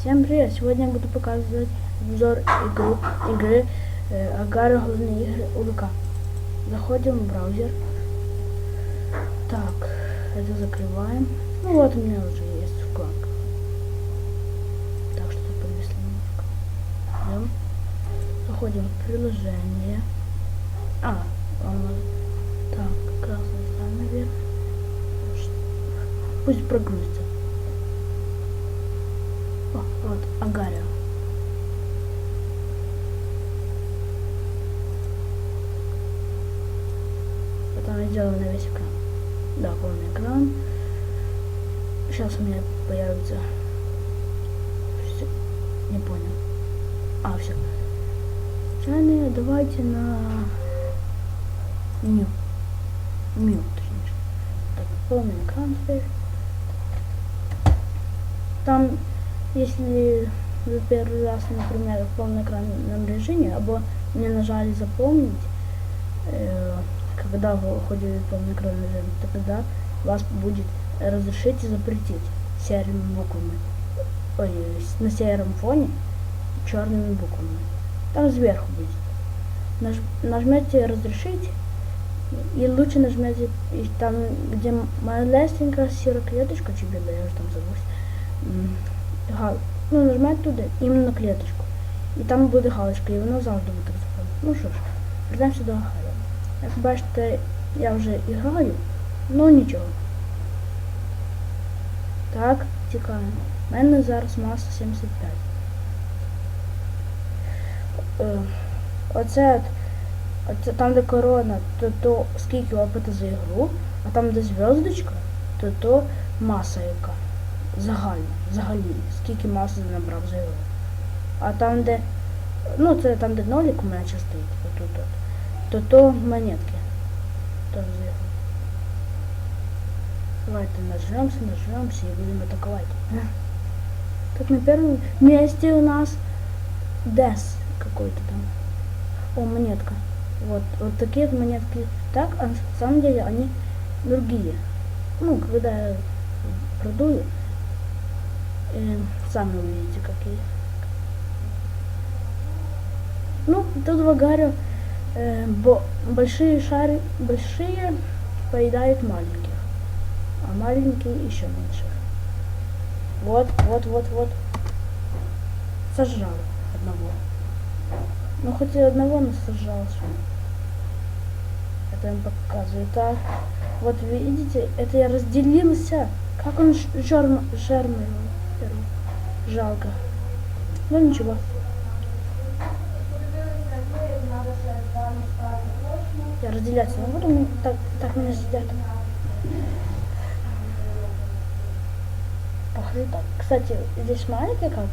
Всем привет! Сегодня я буду показывать обзор игру, игры э, Агара главные игры УВК. Заходим в браузер. Так, это закрываем. Ну вот у меня уже есть вкладка. Так что повесли немножко. Идем. Заходим в приложение. А, он, так, красный наверное. Пусть прогрузится. О, вот, Агария. Потом я сделаю на весь экран. Да, полный экран. Сейчас у меня появится... Всё. Не понял. А, все. Чайные давайте на... Ню. Мю, точнее. Так, полный экран теперь. Там если вы первый раз, например, в полноэкранном режиме, або не нажали запомнить, э, когда вы уходите в полноэкранный режим, то тогда вас будет разрешить и запретить серыми буквами. Ой, на сером фоне черными буквами. Там сверху будет. Наж, нажмете разрешить и лучше нажмете и там, где малесенькая серая клеточка, тебе да, я уже там забусь гал... ну, нажимаєте туди, іменно на клеточку. І там буде галочка, і воно завжди буде заходити. Ну що ж, прийдемося до Агаю. Як бачите, я вже і граю, ну нічого. Так, тікаємо. У мене зараз маса 75. Е, Оце, оце там, де корона, то то скільки опиту за ігру, а там, де зв'язочка, то то маса яка загально, взагалі, скільки маси набрав за його. А там, де, ну це там, де нолик у мене ще стоїть, отут, от, то то монетки. То за його. Давайте нажмемся, нажмемся и будем атаковать. Так на первом месте у нас Дес какой-то там. О, монетка. Вот, вот такие монетки. Так, а на самом деле они другие. Ну, когда я продую, э, сами увидите какие. Ну, тут в Агаре э, бо большие шары, большие поедают маленьких, а маленькие еще меньше. Вот, вот, вот, вот. Сожрал одного. Ну, хоть и одного, но сожрал. Это я вам показываю. Так, вот видите, это я разделился. Как он жерм, беру. Жалко. Ну ничего. Я разделяться не буду, так, так меня сидят. Похоже так. Кстати, здесь маленький как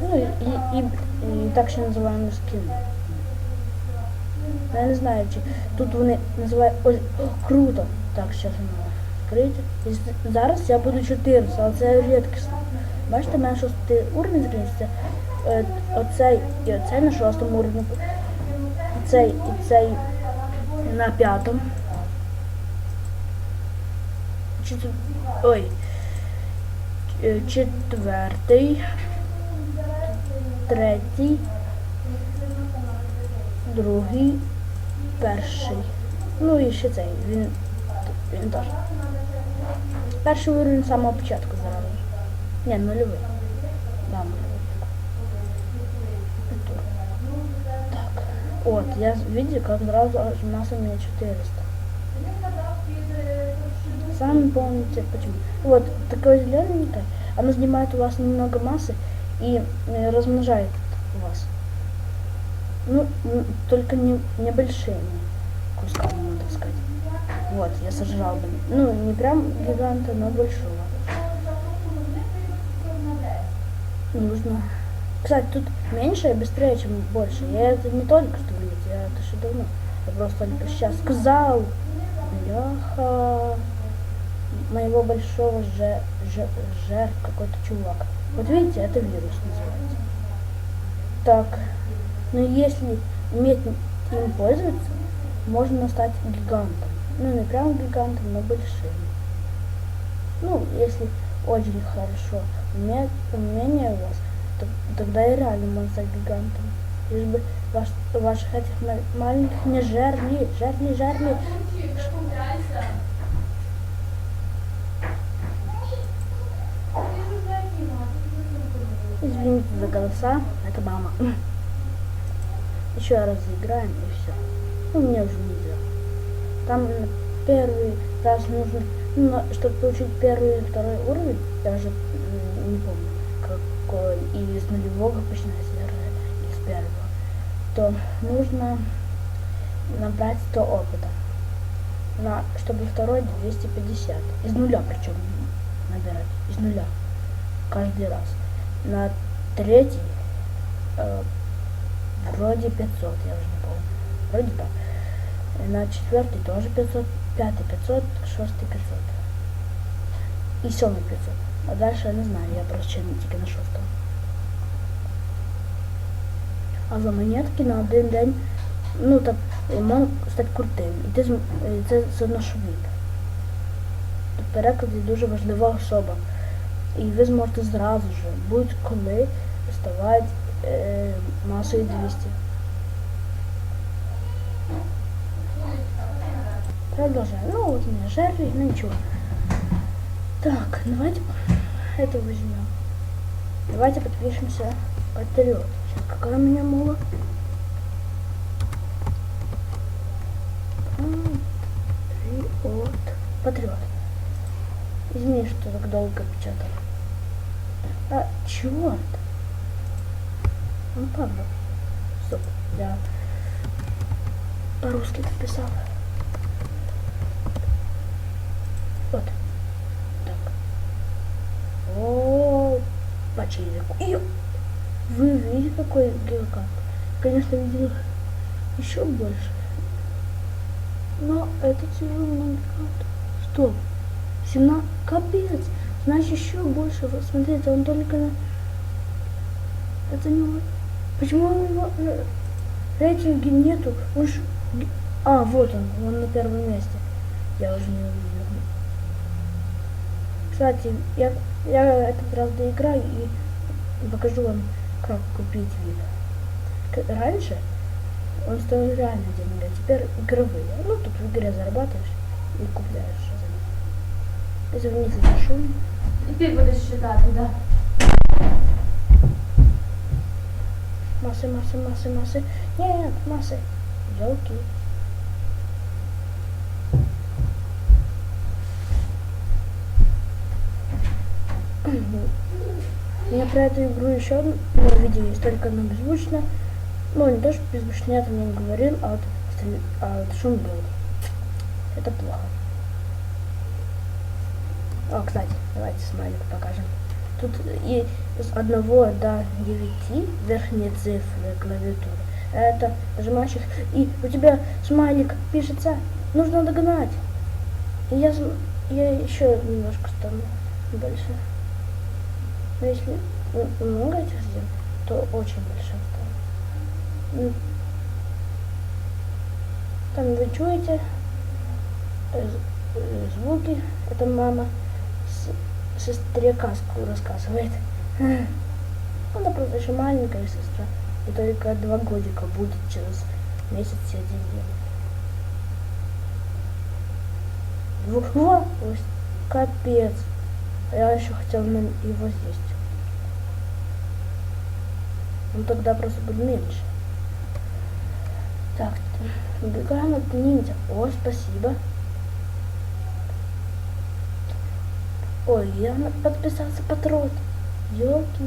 ну и, и, и, и так ще називаємо скин. Не знаю, чи тут вони називають ось о, круто. Так, зараз воно відкрите. І Зараз я буду 14, але це рідкісно. Бачите, в мене шостий уровень закінчиться. Е, Оцей і оцей на шостому уровні. Цей і цей на п'ятому. Ой. Е, Четвертий. Третій. Другий. Перший. Ну і ще цей. Він, він теж. Перший уровень з самого початку зараз. Не, нулевой. Да. Так. Вот, я видите, как сразу масса у меня 400. Сами помните почему. Вот, такое зелененькое, оно снимает у вас немного массы и э, размножает вас. Ну, только не небольшими кусками. Вот, я сожрал бы. Ну, не прям гиганта, но большого. нужно. Кстати, тут меньше и быстрее, чем больше. Я это не только что видел, я это еще давно. Я просто только сейчас сказал. Бляха. Моего большого же, же, жер какой-то чувак. Вот видите, это вирус называется. Так, ну если уметь им пользоваться, можно стать гигантом. Ну, не прям гигантом, но большим. Ну, если очень хорошо уме- умение у вас, т- тогда и реально можно стать гигантом. Лишь бы ваш, ваших этих ма- маленьких не жерли, жерли, жерли. Извините за голоса, это мама. Еще раз заиграем и все. Ну, мне уже нельзя. Там первый раз нужно, ну, чтобы получить первый и второй уровень, я м, не помню, какой, из нулевого начинается, наверное, или первого, то нужно набрать 100 опыта. На, чтобы второй 250. Из нуля причем набирать. Из нуля. Каждый раз. На третий э, вроде 500, я уже не помню. Вроде да И На четвертый тоже 500, пятый 500, шостый 500. І сьомий 500. А дальше я не знаю, я просто ще не тільки на шостому. А за монетки на один день, ну так, можна стати крутим. І ти зм- і це все одно швид. В перекладі дуже важлива особа. І ви зможете зразу ж будь-коли ставати е, масою 200. Продолжаем. Ну вот у меня жерли, ну ничего. Так, давайте это возьмем. Давайте подпишемся Патриот. Сейчас какая у меня мола? Патриот. Патриот. Извини, что так долго печатал. А, черт. Он правда. Стоп, я по-русски написал. Вот. Так. О, челику. И вы видите, какой геокарт? Конечно, видел еще больше. Но это тяжело многократно. Стоп. 17. Капец. Значит, еще больше. Вот смотрите, он только на... Это не. Почему у него э, рейтинге нету? Он ж... А, вот он. Он на первом месте. Я уже не увидел. Кстати, я, я этот раз доиграю и покажу вам, как купить. К- Раньше он стоил реально деньги, а теперь игровые. Ну, тут в игре зарабатываешь и купляешь за них. Извините за шум. Теперь будешь считать, да. Массы, массы, массы, массы. Нет, массы. Елки. Меня про эту игру еще одно видео есть, только оно беззвучно. Ну, не то, что беззвучно, я там не говорил, а вот, а вот шум был. Это плохо. О, кстати, давайте смайлик покажем. Тут и с 1 до 9 верхние цифры клавиатуры. Это нажимаешь их, и у тебя смайлик пишется, нужно догнать. И я, я еще немножко стану больше. Но если много этих сделать, то очень. М. Там вы чуете э, э, звуки, это мама с- сестре сказку рассказывает. Она просто еще маленькая сестра. И только два годика будет через месяц и один день. Вот, ой, капец. А Я еще хотел его съесть. Ну тогда просто будет меньше. Так, убегаем от ниндзя. О, спасибо. Ой, я подписался под рот. Ёлки.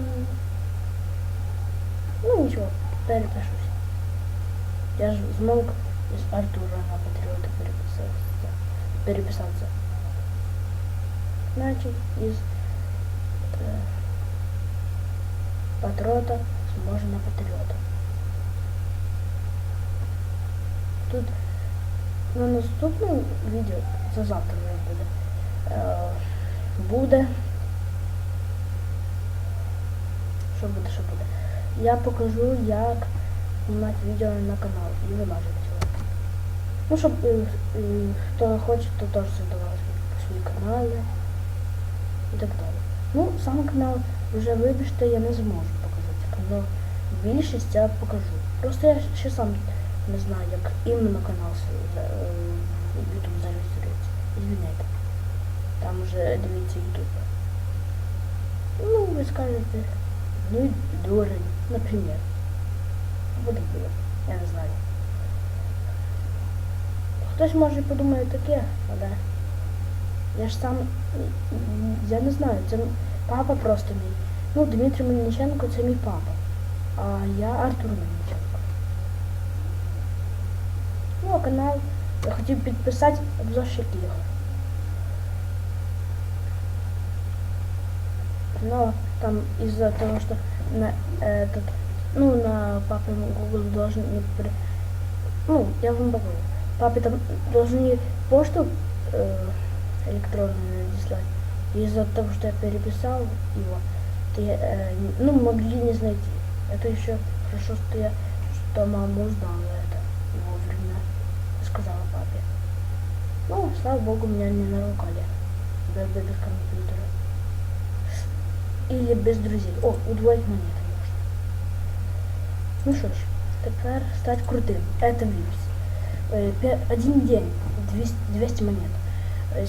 Ну ничего, перепишусь. Я же смог из Артура на Патриота переписаться. переписаться. Значит, из э, Патриота сможем на Патриота. Тут на наступному відео, це завтра вже буде, е, буде. Що буде, що буде? Я покажу, як знімати відео на канал і вилажити його. Ну, щоб е, е, хто хоче, то теж создавав свої, канали і так далі. Ну, сам канал вже вибачте, я не зможу. Але більшість я покажу. Просто я ще сам не знаю, як іменно канал е, в YouTube зареєструється. Звіняйте. Там вже дивіться YouTube. Ну, ви скажете, ну і дурень, наприклад. Або дебіл, я не знаю. Хтось може подумає таке, але я ж сам, я не знаю, це папа просто мій. Ну, Дмитрій Мельниченко це мій папа, а я Артур Мельниченко. Ну, а канал я хотів підписати обзорщик ігор. Но там из-за того, что на этот, ну, на папе Google должен не при- ну, я вам покажу. Папе там должны почту э, электронную надіслать. Из-за того, что я переписал его, то я, э, ну, могли не найти. Это еще хорошо, что я, что мама узнала это вовремя. Сказала папе. Ну, слава богу, меня не наругали. Без, без компьютера. Или без друзей. О, удвоить монеты можно. Ну що ж, тепер стать крутим. Это випись. Э, Один день 200, 200 монет.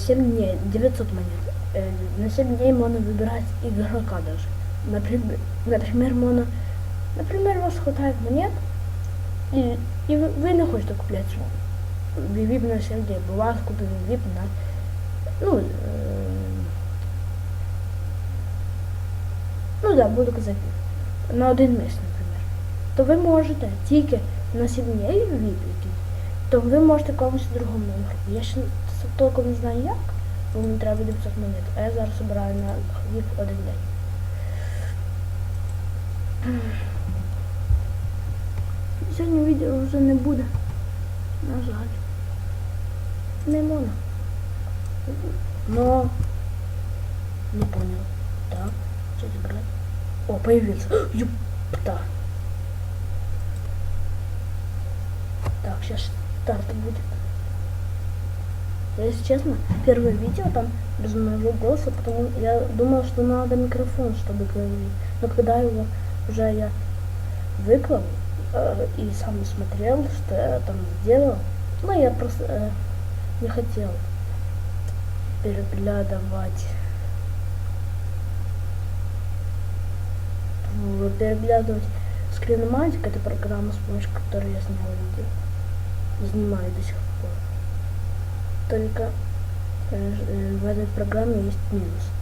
7 дней 900 монет. Э, На 7 дней можно выбирать игрока даже. Например, например, можно, например, у вас хватает монет, и, и вы, вы не хочете куплять VIP на 7 дней. У вас купили VIP на, ну, э, ну да, буду казати, на один місяць, наприклад, то ви можете тільки на 7 днів випити, то ви можете комусь другому іграти. Я ще с- толком не знаю як, бо мені треба 900 монет, а я зараз обираю на віп один день. Сьогодні відео вже не буде. На жаль. Не можна. Но не понял. Так, что играть? О, появился. Ёпта. Так, сейчас старт будет. Если честно, первое видео там без моего голоса, потому я думал, что надо микрофон, чтобы говорить. Но когда его уже я выклал э, и сам смотрел, что я там сделал, ну я просто э, не хотел переглядывать переглядывать скриноматик, это программа, с помощью которой я снял видео. И снимаю до сих пор. Только э, в этой программе есть минус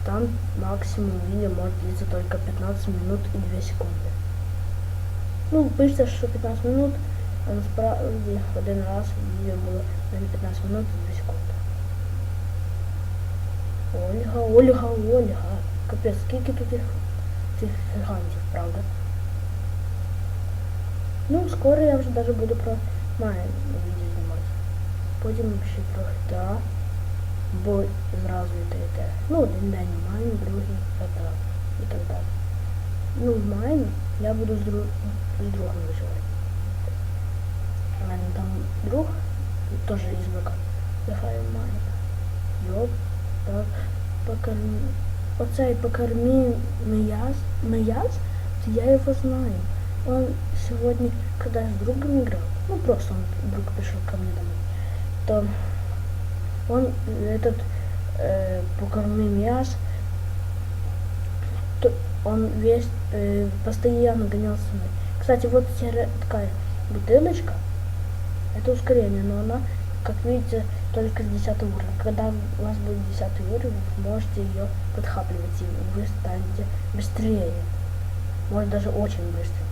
Что там максимум видео может длиться только 15 минут и 2 секунды. Ну, пишется, что 15 минут, а насправді один раз відео було на 15 минут і 2 секунди. Ольга, Ольга, Ольга. Капець, скільки тут їх цих гігантів, правда? Ну, скоро я вже даже буду про Майн відео знімати. Потім ще про GTA, бо зразу йде йде. Ну, один день Майн, другий GTA і так далі. Ну, в Майн я буду з, друг... з другом виживати. У мене там друг теж із ВК. Грає в Майн. Йоп, так, покорми. Оцей покорми Мияз, Мияз, то я его знаю. Он сегодня, когда я с другом играл, ну просто он друг пришел ко мне домой, то он этот э, Мияз, то он весь э, постоянно гонялся мной. Кстати, вот серая такая бутылочка, это ускорение, но она, как видите, только с 10 уровня. Когда у вас будет 10 уровень, вы можете ее подхапливать, и вы станете быстрее. Может даже очень быстро.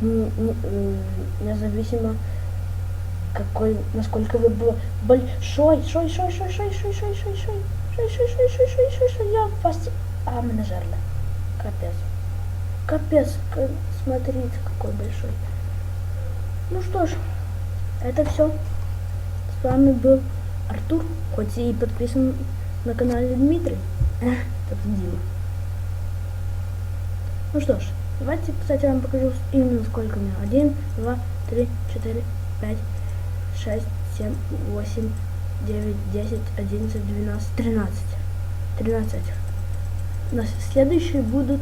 Ну, э, Независимо, какой, насколько вы бл- большой, шой, шой, шой, шой, шой, шой, шой, шой, шой, шой, шой, шой, шой, шой, шой, я вас... А, меня жарли. Капец. Капец, ка- смотрите, какой большой. Ну что ж, это все. С вами был Артур, хоть и подписан на канале Дмитрий. Это Дима. Ну что ж, давайте, кстати, я вам покажу именно сколько у меня. 1, 2, 3, 4, 5, шесть, семь, восемь, девять, десять, одиннадцать, двенадцать, тринадцать. Тринадцать. Следующие будут